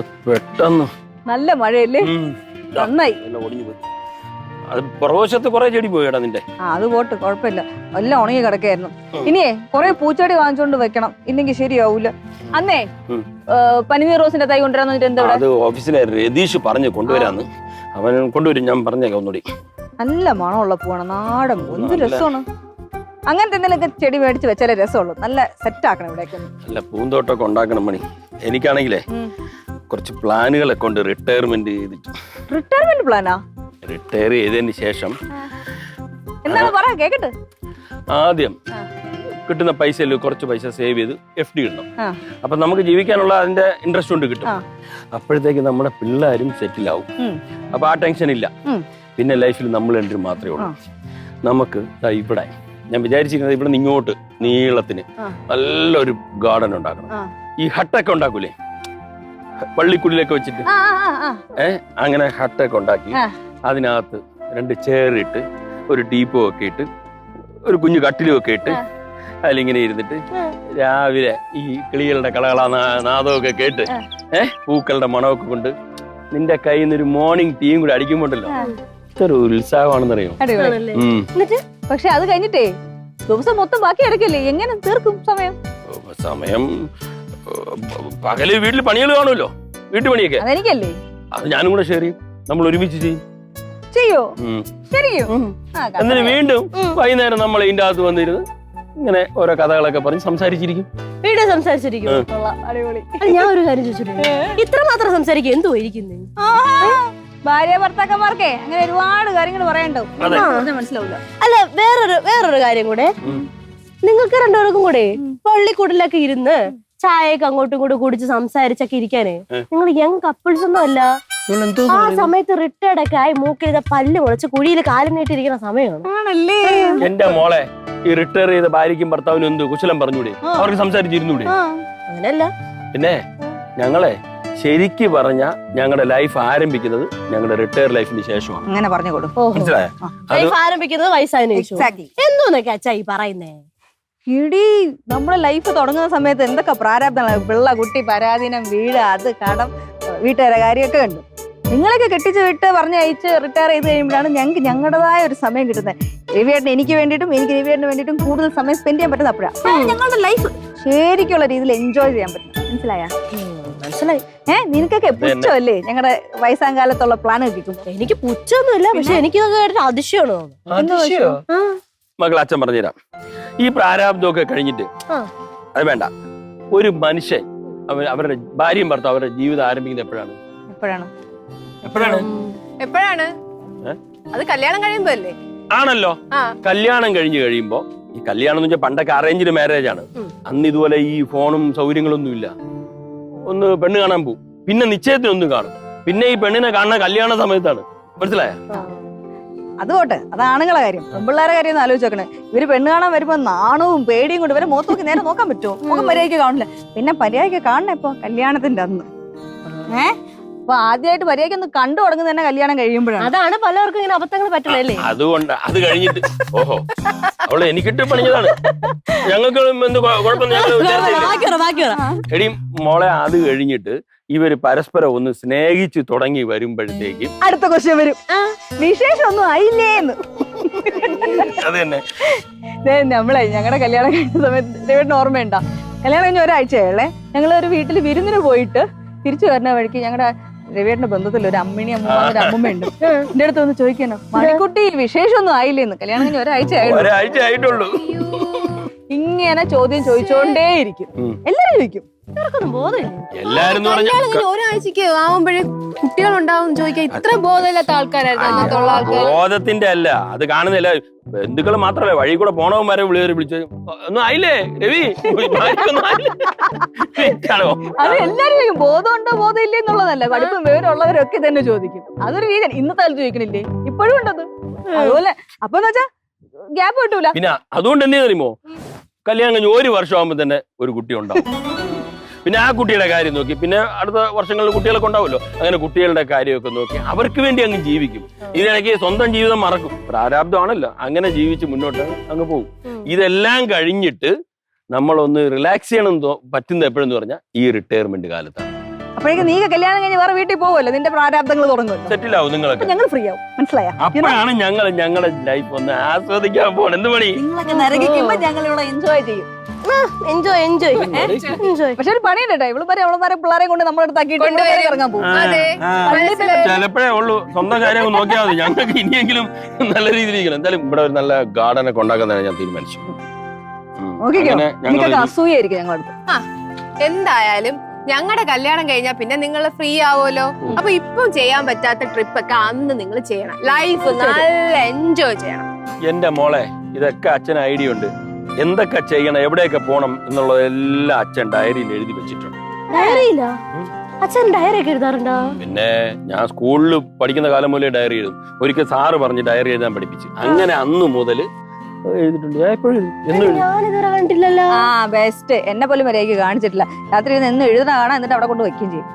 പെട്ടെന്ന്. നല്ല മഴയല്ലേ? നന്നായി. അത് പുറവശത്ത് കുറെ ചെടി പോയടാ നിന്റെ. അത് പോട്ട് കുഴപ്പമില്ല. എല്ലാം ഉണങ്ങി കിടക്കായിരുന്നു. ഇനിയേ കുറെ പൂച്ചെടി വാങ്ങിച്ചോണ്ട് വെക്കണം. ഇല്ലെങ്കിൽ ശരിയാവൂല. അന്നേ. പനിനീർ റോസിന്റെ തൈ കൊണ്ടുവരാന്ന് എന്താ അത് ഓഫീസിലെ രതീഷ് പറഞ്ഞു കൊണ്ടുവരാന്ന്. അവൻ കൊണ്ടുവരും ഞാൻ പറഞ്ഞേക്കാം ഒന്നുകൂടി. നല്ല മണമുള്ള പൂവാണ്. നാടൻ എന്ത് രസമാണ്. അങ്ങനത്തെ എന്തെങ്കിലുമൊക്കെ ചെടി മേടിച്ച് വെച്ചാലേ രസമുള്ളൂ. നല്ല സെറ്റ് ആക്കണം ഇവിടേക്ക്. നല്ല പൂന്തോട്ടമൊക്കെ ഉണ്ടാക്കണം മണി. എനിക്കാണെങ്കിലേ കുറച്ച് പ്ലാനുകളൊക്കെ ഉണ്ട് റിട്ടയർമെന്റ് ചെയ്തിട്ട് റിട്ടയർമെന്റ് പ്ലാനാ റിട്ടയർ ചെയ്തതിന് ശേഷം എന്താണ് പറ കേക്കട്ടെ ആദ്യം. കിട്ടുന്ന പൈസയിൽ കുറച്ച് പൈസ സേവ് ചെയ്ത് എഫ് ഡി ഇടണം. അപ്പൊ നമുക്ക് ജീവിക്കാനുള്ള അതിന്റെ ഇൻട്രസ്റ്റ് കൊണ്ട് കിട്ടും. അപ്പോഴത്തേക്ക് നമ്മുടെ പിള്ളേരും സെറ്റിൽ ആവും. അപ്പൊ ആ ടെൻഷൻ ഇല്ല. പിന്നെ ലൈഫിൽ നമ്മൾ രണ്ടും മാത്രമേ ഉള്ളൂ. നമുക്ക് ഇവിടെ ഞാൻ വിചാരിച്ചിരിക്കുന്നത് ഇവിടെ നിന്ന് ഇങ്ങോട്ട് നീളത്തിന് നല്ലൊരു ഗാർഡൻ ഉണ്ടാക്കണം. ഈ ഹട്ടൊക്കെ ഉണ്ടാക്കൂലേ പള്ളിക്കുള്ളിലൊക്കെ വെച്ചിട്ട്. ആ ആ, ആ, ആ. ഏ അങ്ങനെ ഹട്ടൊക്കെ ഉണ്ടാക്കി അതിനകത്ത് രണ്ട് ചേറിട്ട് ഒരു ഡീപ്പോ ഒക്കെ ഇട്ട് ഒരു കുഞ്ഞു കട്ടിലും ഒക്കെ ഇട്ട്. അതിലിങ്ങനെ ഇരുന്നിട്ട് രാവിലെ ഈ കിളികളുടെ കളകള നാദമൊക്കെ കേട്ട് ഏഹ് പൂക്കളുടെ മണമൊക്കെ കൊണ്ട് നിന്റെ കയ്യിൽ നിന്ന് ഒരു മോർണിംഗ് ടീയും കൂടി അടിക്കുമ്പോണ്ടല്ലോ. ഇത്ര ഉത്സാഹമാണെന്നറിയോ? പക്ഷെ അത് കഴിഞ്ഞിട്ടേ ദിവസം മൊത്തം ബാക്കി അടക്കല്ലേ എങ്ങനെ തീർക്കും സമയം? സമയം പകൽ വീട്ടിൽ പണികൾ കാണുമല്ലോ. വീട്ടുപണിയൊക്കെ? അതെനിക്കല്ലേ. അത് ഞാനും കൂടെ ഷെയർ ചെയ്യും. നമ്മൾ ഒരുമിച്ച് ചെയ്യും. ചെയ്യോ. ശരിയോ എന്നിട്ട് വീണ്ടും വൈകുന്നേരം നമ്മൾ ഇതിന്റെ അകത്ത് വന്നിരുന്ന് ഇങ്ങനെ ഓരോ കഥകളൊക്കെ പറഞ്ഞ് സംസാരിച്ചിരിക്കും. വീഡിയോ സംസാരിച്ചിരിക്കും. കൊള്ളാം, അടിപൊളി. അല്ല ഞാൻ ഒരു കാര്യം ചോദിച്ചിട്ടുണ്ട്. ഇത്ര മാത്രം സംസാരിക്കും എന്തോ ഇരിക്കുന്നത് ഭാര്യ ഭർത്താക്കന്മാർക്കേ അങ്ങനെ ഒരുപാട് കാര്യങ്ങൾ. പറഞ്ഞാ മനസ്സിലാവില്ല അല്ല വേറൊരു വേറൊരു കാര്യം കൂടെ. നിങ്ങൾക്ക് രണ്ടുപേർക്കും കൂടെ പള്ളിക്കൂട്ടിലൊക്കെ ഇരുന്ന് ചായയൊക്കെ അങ്ങോട്ടും ഇങ്ങോട്ടും കുടിച്ച് സംസാരിച്ചൊക്കെ ഇരിക്കാനേ. നിങ്ങൾ യങ് കപ്പിൾസ് ഒന്നും അല്ല. ആ സമയത്ത് റിട്ടയർഡ് ഒക്കെ ആയി മൂക്കിൽ പല്ല് മുളച്ച് കുഴിയിൽ കാലം നീട്ടിരിക്കുന്ന സമയമാണ്. ആണല്ലേ? എന്റെ മോളെ ഈ റിട്ടയർ ചെയ്ത ഭാര്യയ്ക്കും ഭർത്താവിനും എന്ത് കുശലം പറഞ്ഞൂടെ? അവർക്ക് സംസാരിച്ചിരുന്നൂടെ? അങ്ങനല്ല പിന്നെ ഞങ്ങളെ ശരിക്ക് പറഞ്ഞ ഞങ്ങളുടെ ലൈഫ് ആരംഭിക്കുന്നത് ഞങ്ങളുടെ റിട്ടയർ ലൈഫിന് ശേഷമാണ്. അങ്ങനെ പറഞ്ഞു കൊടുക്കും മനസ്സിലായോ? ലൈഫ് ആരംഭിക്കുന്നത് വയസ്സായതിനു ശേഷം Exactly. എന്തോന്നൊക്കെ അച്ഛാ ഈ പറയുന്നേ? ഇടി നമ്മുടെ ലൈഫ് തുടങ്ങുന്ന സമയത്ത് എന്തൊക്കെ പ്രാരാബ്ദങ്ങളാണ് പിള്ള കുട്ടി പരാധീനം വീട് അത് കടം വീട്ടുകാരെ കാര്യമൊക്കെ കണ്ടു. നിങ്ങളൊക്കെ കെട്ടിച്ച് വിട്ട് പറഞ്ഞ് അയച്ച് റിട്ടയർ ചെയ്ത് കഴിയുമ്പോഴാണ് ഞങ്ങൾക്ക് ഞങ്ങളുടേതായ ഒരു സമയം കിട്ടുന്നത്. രവിയേട്ടൻ എനിക്ക് വേണ്ടിയിട്ടും എനിക്ക് രവിയേട്ടന് വേണ്ടിയിട്ടും കൂടുതൽ സമയം സ്പെൻഡ് ചെയ്യാൻ പറ്റുന്ന അപ്പോഴാണ് ഞങ്ങളുടെ ലൈഫ് ശരിക്കുള്ള രീതിയിൽ എൻജോയ് ചെയ്യാൻ പറ്റും. മനസ്സിലായ? മനസ്സിലായി. ഏ നിനക്കൊക്കെ പുച്ഛമല്ലേ? ഞങ്ങളുടെ വയസ്സാം കാലത്തുള്ള പ്ലാൻ കിട്ടും എനിക്ക് പുച്ഛമൊന്നുമില്ല പക്ഷെ എനിക്ക് അതിശയമാണ്. മകൾ അച്ഛൻ പറഞ്ഞുതരാം. ഈ പ്രാരാബ്ദമൊക്കെ കഴിഞ്ഞിട്ട് ആ. അത് വേണ്ട. ഒരു മനുഷ്യൻ അവൻ അവരുടെ ഭാര്യയും ഭർത്താവ് അവരുടെ ജീവിതം ആരംഭിക്കുന്നത് എപ്പോഴാണ്? എപ്പോഴാണ്? എപ്പോഴാണ്? എപ്പോഴാണ്? അത് കല്യാണം കഴിയുമ്പോ അല്ലേ ആണല്ലോ കല്യാണം കഴിഞ്ഞു കഴിയുമ്പോ ഈ കല്യാണം എന്ന് വെച്ചാൽ പണ്ടൊക്കെ അറേഞ്ച്ഡ് മാരേജ് ആണ്. അന്ന് ഇതുപോലെ ഈ ഫോണും സൗകര്യങ്ങളൊന്നും ഇല്ല. ഒന്ന് പെണ്ണ് കാണാൻ പോകും പിന്നെ നിശ്ചയത്തിനൊന്നും കാണും. പിന്നെ ഈ പെണ്ണിനെ കാണുന്ന കല്യാണ സമയത്താണ്. മനസ്സിലായ? അതുകൊട്ടെ അത് ആണുങ്ങളെ കാര്യം. പെൺപിള്ളേരെ കാര്യം ഒന്ന് ആലോചിച്ച് നോക്കണേ. ഇവർ പെണ്ണ് കാണാൻ വരുമ്പോ നാണവും പേടിയും കൊണ്ട് ഇവരെ മുഖത്ത് നോക്കി നേരെ നോക്കാൻ പറ്റുമോ? മുഖം മര്യാദയ്ക്ക് കാണില്ല പിന്നെ മര്യാദയ്ക്ക് കാണണ ഇപ്പൊ കല്യാണത്തിന്റെ അന്ന്. ഏ? അപ്പൊ ആദ്യമായിട്ട് മര്യാദയ്ക്ക് ഒന്ന് കണ്ടു തുടങ്ങുന്ന തന്നെ കല്യാണം കഴിയുമ്പോഴാണ്. അതാണ് പലർക്കും ഇങ്ങനെ അബദ്ധങ്ങൾ പറ്റുന്നല്ലേ അതുകൊണ്ട് അത് കഴിഞ്ഞിട്ട് ഓഹോ. അവൾ എനിക്കിട്ട് പണിഞ്ഞതാണ്. ഞങ്ങൾക്ക് എന്ത് എടി മോളെ അത് കഴിഞ്ഞിട്ട് ഇവർ പരസ്പരം ഒന്ന് സ്നേഹിച്ച് തുടങ്ങി വരുമ്പോഴത്തേക്ക് അടുത്ത ക്വസ്റ്റ്യൻ വരും. വിശേഷം ഒന്നും ആയില്ലേന്ന്. അത് തന്നെ. നമ്മളെ ഞങ്ങളുടെ കല്യാണം കഴിഞ്ഞ സമയത്ത് ദൈവത്തിന് ഓർമ്മയുണ്ടാ? കല്യാണം കഴിഞ്ഞ ഒരാഴ്ചയല്ലേ ഞങ്ങൾ ഒരു വീട്ടിൽ വിരുന്നിന് പോയിട്ട് തിരിച്ചു വരുന്ന വഴിക്ക് ഞങ്ങളുടെ രവിയുടെ ബന്ധത്തിൽ ഒരു അമ്മിണി അമ്മ ഒരു അമ്മമ്മയുണ്ട്. എന്റെ അടുത്ത് ഒന്ന് ചോദിക്കാനോ? മണിക്കുട്ടി വിശേഷമൊന്നും ആയില്ലേന്ന് കല്യാണം കഴിഞ്ഞ ഒരാഴ്ച ഒരാഴ്ച ആയിട്ടുള്ളൂ. ഇങ്ങനെ ചോദ്യം ചോദിച്ചോണ്ടേയിരിക്കും. എല്ലാരും ചോദിക്കും. ഒരാഴ്ചക്ക് ആവുമ്പോഴേ കുട്ടികളുണ്ടാവും ചോദിക്കാൻ ഇത്ര ബോധമില്ലാത്ത ആൾക്കാരായിരുന്നു ബോധത്തിന്റെ അല്ല. അത് കാണുന്നില്ല ബന്ധുക്കൾ മാത്രമല്ല വഴി കൂടെ പോണവന്മാരെ വിളിയവര് വിളിച്ചു ഒന്നും ആയില്ലേ രവി? അത് എല്ലാരും ബോധമുണ്ടോ ബോധം ഇല്ലേ എന്നുള്ളതല്ല. പഠിപ്പും വിവരമുള്ളവരൊക്കെ തന്നെ ചോദിക്കും. അതൊരു രീതി ഇന്നത്തെ കാലത്ത് ചോദിക്കണില്ലേ? ഇപ്പോഴും ഉണ്ടത് അതുപോലെ അപ്പൊ വെച്ചാ ഗ്യാപ്പ് കിട്ടൂല. പിന്നെ അതുകൊണ്ട് എന്ത് അറിയുമോ കല്യാണം കഴിഞ്ഞ് ഒരു വർഷം ആകുമ്പോ തന്നെ ഒരു കുട്ടി ഉണ്ടാവും. പിന്നെ ആ കുട്ടിയുടെ കാര്യം നോക്കി. പിന്നെ അടുത്ത വർഷങ്ങളിൽ കുട്ടികളൊക്കെ ഉണ്ടാവുമല്ലോ. അങ്ങനെ കുട്ടികളുടെ കാര്യമൊക്കെ നോക്കി. അവർക്ക് വേണ്ടി അങ്ങ് ജീവിക്കും. ഇതിനിടയ്ക്ക് സ്വന്തം ജീവിതം മറക്കും. പ്രാരാബ്ദമാണല്ലോ. അങ്ങനെ ജീവിച്ച് മുന്നോട്ട് അങ്ങ് പോകും. ഇതെല്ലാം കഴിഞ്ഞിട്ട് നമ്മളൊന്ന് റിലാക്സ് ചെയ്യണം പറ്റുന്ന എപ്പോഴെന്ന് പറഞ്ഞാൽ ഈ റിട്ടയർമെന്റ് കാലത്താണ്. അപ്പോഴേക്കും നീ കല്യാണം കഴിഞ്ഞ് വേറെ വീട്ടിൽ പോകുമല്ലോ നിന്റെ പ്രാരാബ്ദങ്ങൾ തുടങ്ങുമല്ലോ. നിങ്ങളൊക്കെ. ഞങ്ങൾ ഫ്രീ ആവും. മനസ്സിലായോ? അപ്പോഴാണ് ഞങ്ങൾ ഞങ്ങളുടെ ലൈഫ് ഒന്ന് ആസ്വദിക്കാൻ പോകണം എന്ത് പണി? നിങ്ങളൊക്കെ നരകിക്കുമ്പോ ഞങ്ങൾ ഇവിടെ എൻജോയ് ചെയ്യും എൻജോയ് എൻജോയ് എൻജോയ് പക്ഷെ ഒരു പണിയുണ്ടോ അവളുമാരെ പിള്ളേരെ കൊണ്ട് നമ്മുടെ അടുത്താക്കിയിട്ട് ഇറങ്ങാൻ പോകും. ചിലപ്പോഴേ ഉള്ളൂ. സ്വന്തം കാര്യം നോക്കിയാൽ മതി. ഞങ്ങൾക്ക് ഇനിയെങ്കിലും നല്ല രീതിയിൽ ഇരിക്കണം. എന്തായാലും ഇവിടെ ഒരു നല്ല ഗാർഡൻ ഒക്കെ ഉണ്ടാക്കുന്നതാണ് ഞാൻ തീരുമാനിച്ചു അസൂയായിരിക്കും ഞങ്ങളടുത്ത്. എന്തായാലും ഞങ്ങളുടെ കല്യാണം കഴിഞ്ഞാൽ പിന്നെ നിങ്ങൾ ഫ്രീ ആവുമല്ലോ അപ്പൊ ഇപ്പം ചെയ്യാൻ പറ്റാത്ത ട്രിപ്പ് ഒക്കെ അന്ന് നിങ്ങൾ ചെയ്യണം. ലൈഫ് നല്ല എൻജോയ് ചെയ്യണം. എന്റെ മോളെ ഇതൊക്കെ അച്ഛൻ ഐഡിയ ഉണ്ട്. എന്തൊക്കെ ചെയ്യണം എവിടെയൊക്കെ പോകണം എന്നുള്ളതെല്ലാം അച്ഛൻ ഡയറിയിൽ എഴുതി വെച്ചിട്ടുണ്ട്. അച്ഛൻ ഡയറി ഒക്കെ എഴുതാറുണ്ടോ? പിന്നെ ഞാൻ സ്കൂളിൽ പഠിക്കുന്ന കാലം മുതലേ ഡയറി എഴുതും. ഒരിക്കൽ സാറ് പറഞ്ഞ് ഡയറി എഴുതാൻ പഠിപ്പിച്ചു. അങ്ങനെ അന്ന് മുതൽ എഴുതിയിട്ടുണ്ട്. ഞാൻ എപ്പോഴും എഴുതും. ഞാനിതുവരെ ആ ബെസ്റ്റ് എന്നെ പോലും മര്യാദയ്ക്ക് കാണിച്ചിട്ടില്ല. രാത്രി ഇരുന്ന് എഴുതുന്ന എഴുതണ കാണാം എന്നിട്ട് അവിടെ കൊണ്ട് വെക്കുകയും ചെയ്യും.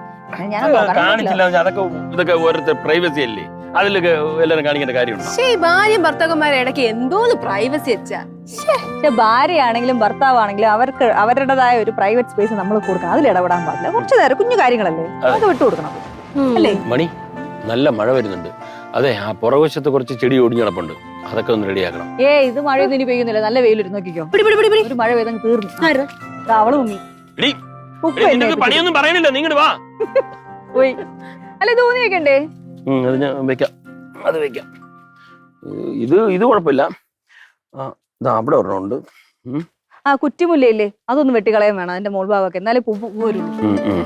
ഞാൻ കാണിച്ചില്ല. അതൊക്കെ ഇതൊക്കെ ഓരോരുത്തർ പ്രൈവസി അല്ലേ? അതിലൊക്കെ എല്ലാവരും കാണിക്കേണ്ട കാര്യമുണ്ടോ? ഭർത്താക്കന്മാരെ ഇടയ്ക്ക് എന്തോന്ന് പ്രൈവസി വെച്ചാ. പക്ഷെ ഭാര്യയാണെങ്കിലും ഭർത്താവാണെങ്കിലും അവർക്ക് അവരുടേതായ ഒരു പ്രൈവറ്റ് സ്പേസ് നമ്മൾ കൊടുക്കണം. അതിൽ ഇടപെടാൻ പാടില്ല. കുറച്ച് നേരം കുഞ്ഞു കാര്യങ്ങളല്ലേ? അതൊക്കെ വിട്ടു കൊടുക്കണം. അല്ലേ? മണി നല്ല മഴ വരുന്നുണ്ട്. അതെ ആ പുറകുവശത്ത് കുറച്ച് ചെടി ഒടിഞ്ഞു കിടപ്പുണ്ട്. അതൊക്കെ ഒന്ന് റെഡിയാക്കണം ഏ ഇത് മഴയൊന്നും ഇനി പെയ്യുന്നില്ല. നല്ല വെയിലൊരു നോക്കിക്കോ. ഒരു മഴ പെയ്തങ്ങ് തീർന്നു. അവൾ ഏൽപ്പിച്ചു. പണിയൊന്നും പറയണില്ല നീങ്ങട് വാ. പോയി. അല്ല ഇത് ഊന്നി വെക്കണ്ടേ? അത് ഞാൻ വെക്കാം. അത് വെക്കാം. ഇത് ഇത് കുഴപ്പമില്ല. ആ അവിടെ ഒരെണ്ണമുണ്ട് ആ കുറ്റിമുല്ലയില്ലേ? അതൊന്നും വെട്ടിക്കളയാൻ വേണം. അതിന്റെ മോൾ ഭാഗമൊക്കെ. എന്നാലേ പൂ പൂ വരുള്ളൂ. ഉം, ഉം.